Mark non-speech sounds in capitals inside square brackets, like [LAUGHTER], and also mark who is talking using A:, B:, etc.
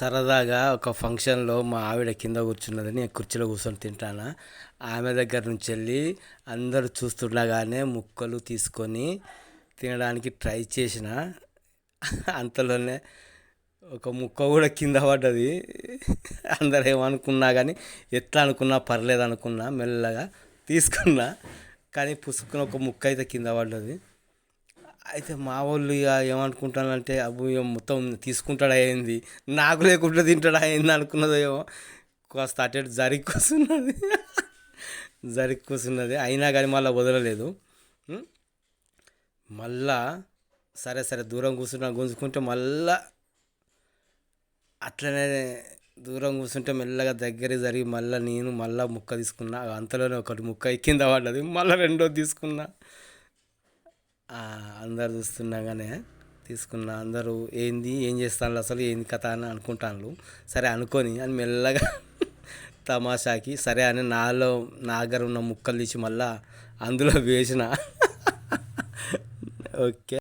A: సరదాగా ఒక ఫంక్షన్లో మా ఆవిడ కింద కూర్చున్నది నేను కుర్చీలో కూర్చొని తింటానా. ఆమె దగ్గర నుంచి వెళ్ళి అందరూ చూస్తుండగానే ముక్కలు తీసుకొని తినడానికి ట్రై చేసిన. అంతలోనే ఒక ముక్క కూడా కింద పడ్డది. అందరు ఏమనుకున్నా కానీ ఎట్లా అనుకున్నా పర్లేదు అనుకున్నా మెల్లగా తీసుకున్నా. కానీ పుసుకున్న ఒక ముక్క అయితే కింద పడ్డది. అయితే మా వాళ్ళు ఇక ఏమనుకుంటానంటే అబ్బు ఇక మొత్తం తీసుకుంటాడా ఏంది? నాకు లేకుండా తింటాడా ఏంది అనుకున్నదో ఏమో. కాస్త అటు జరిగి కూర్చున్నది జరిగి కూర్చున్నది అయినా కానీ మళ్ళీ వదలలేదు. మళ్ళా సరే సరే దూరం కూర్చున్నా గుంజుకుంటే మళ్ళా అట్లనే దూరం కూర్చుంటే మెల్లగా దగ్గర జరిగి మళ్ళీ నేను మళ్ళీ ముక్క తీసుకున్నా. అంతలోనే ఒకటి ముక్క కింద పడ్డది. మళ్ళీ రెండోది తీసుకున్నా. అందరు చూస్తుండగానే తీసుకున్న అందరూ ఏంది ఏం చేస్తాను అసలు ఏంది కథ అని అనుకుంటాను సరే అనుకొని అని మెల్లగా [LAUGHS] తమాషాకి సరే అని నాలో నా దగ్గర ఉన్న ముక్కలు తీసి మళ్ళా అందులో వేసిన. [LAUGHS] ఓకే.